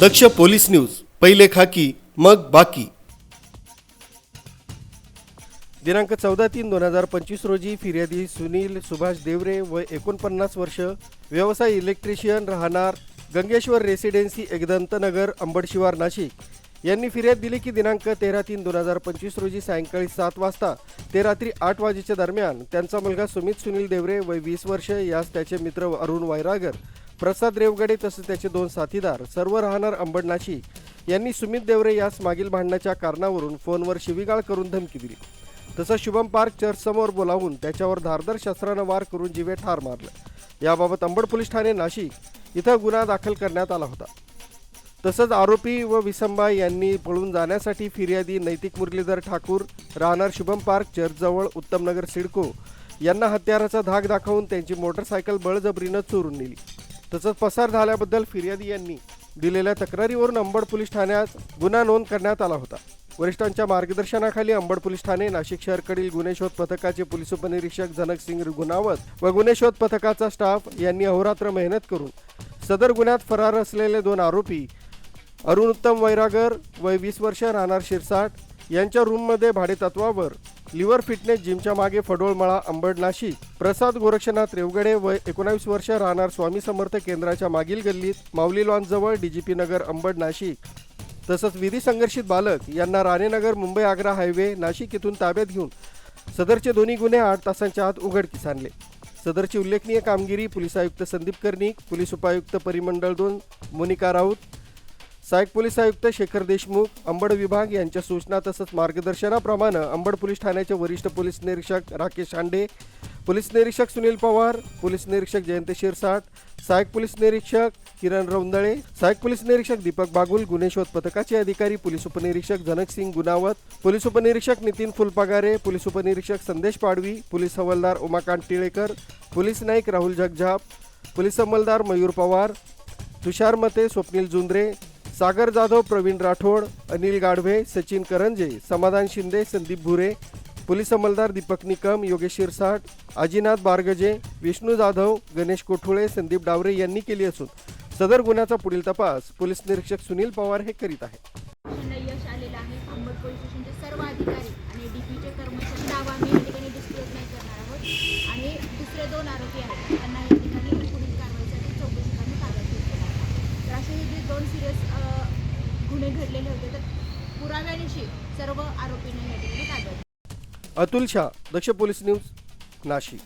दक्ष police news पहिले खाकी मग बाकी. दिनांक चौदा तीन दोन हजार पंचवीस रोजी फिर्यादी सुनील सुभाष देवरे व एकोणपन्नास वर्ष व्यवसाय इलेक्ट्रिशियन राहणार गंगेश्वर रेसिडेन्सी एकदंतनगर अंबडशिवार नाशिक. यांनी फिर्याद दिली की दिनांक तेरा तीन दोन हजार पंचवीस रोजी सायंकाळी सात वाजता ते रात्री आठ वाजेच्या दरम्यान त्यांचा मुलगा सुमित सुनील देवरे वय वीस वर्ष यास त्याचे मित्र अरुण वायरागर प्रसाद रेवगडे तसेच त्याचे दोन साथीदार सर्व राहणार अंबड यांनी सुमित देवरे यास मागील भांडणाच्या कारणावरून फोनवर शिवीगाळ करून धमकी दिली. तसंच शुभम पार्क चर्चसमोर बोलावून त्याच्यावर धारदार शस्त्रानं वार करून जीवे ठार मारलं. याबाबत अंबड पोलीस ठाणे नाशिक इथं गुन्हा दाखल करण्यात आला होता. तसंच आरोपी व विसंबा यांनी पळून जाण्यासाठी फिर्यादी नैतिक मुरलीधर ठाकूर राहणार शुभम पार्क चर्चजवळ उत्तमनगर सिडको यांना हत्याराचा धाक दाखवून त्यांची मोटरसायकल बळजबरीनं चोरून नेली. तसंच पसार झाल्याबद्दल फिर्यादी यांनी दिलेल्या तक्रारीवरून अंबड पोलीस ठाण्यात गुन्हा नोंद करण्यात आला होता. वरिष्ठांच्या मार्गदर्शनाखाली अंबड पोलीस ठाणे नाशिक शहरकडील गुन्हे शोध पथकाचे पोलीस उपनिरीक्षक जनक सिंग गुणावत व गुन्हे शोध पथकाचा स्टाफ यांनी अहोरात्र मेहनत करून सदर गुन्ह्यात फरार असलेले दोन आरोपी अरुण उत्तम वैरागर वय वीस वर्ष राहणार शिरसाट यांच्या रूममध्ये भाडेतत्वावर लिव्हर फिटनेस जिमच्या मागे फडोळमळा अंबड नाशिक. प्रसाद गोरक्षनाथ रेवगडे वय एकोणावीस वर्ष राहणार स्वामी समर्थ केंद्राच्या मागील गल्लीत माऊली लॉनजवळ डीजीपी नगर अंबड नाशिक. तसंच विधी संघर्षित बालक यांना राणेनगर मुंबई आग्रा हायवे नाशिक येथून ताब्यात घेऊन सदरचे दोन्ही गुन्हे आठ तासांच्या आत उघडकीस आणले. सदरची उल्लेखनीय कामगिरी पोलीस आयुक्त संदीप कर्णिक पोलीस उपायुक्त परिमंडळ दोन मोनिका राऊत सहाय्यक पोलीस आयुक्त शेखर देशमुख अंबड विभाग यांच्या सूचना तसंच मार्गदर्शनाप्रमाणे अंबड पोलीस ठाण्याचे वरिष्ठ पोलीस निरीक्षक राकेश शांडे पोलीस निरीक्षक सुनील पवार पोलीस निरीक्षक जयंत शिरसाट सहाय्यक पोलीस निरीक्षक किरण रौंदळे सहाय्यक पोलीस निरीक्षक दीपक बागुल गुन्हे शोध पथकाचे अधिकारी पोलीस उपनिरीक्षक जनक सिंग गुनावत पोलीस उपनिरीक्षक नितीन फुलपागारे पोलीस उपनिरीक्षक Sandesh Padvi police havaldar Umakant Tilekar police Naik Rahul Jagzap police अंमलदार Mayur Pawar Tushar Mate Swapnil Jundre Sagar Jadhav Pravin Rathod Anil गाढवे सचिन करंजे समाधान शिंदे संदीप भुरे पोलीस अंमलदार दीपक निकम योगेश शिरसाट अजिनाथ बारगजे विष्णू जाधव गणेश कोठुळे संदीप डावरे यांनी केली असून सदर गुन्ह्याचा पुढील तपास पोलीस निरीक्षक सुनील पवार हे करीत आहेत. यश आलेलं आहे. अंबड पोलीस स्टेशनचे सर्व अधिकारी आणि डीपीचे कर्मचारी. आम्ही या ठिकाणी डिस्क्लोज नाही करणार आहोत. आणि दुसरे दोन आरोपी आहेत. त्यांना या ठिकाणी पुढील कारवाईसाठी चौकशीसाठी ताब्यात घेतलेलं आहे तर असे हे जे दोन सिरियस गुन्हे घडलेले होते तर पुराव्यानिशी सर्व आरोपींना या ठिकाणी ताब्यात अतुल शाह दक्ष पोलीस न्यूज नाशिक.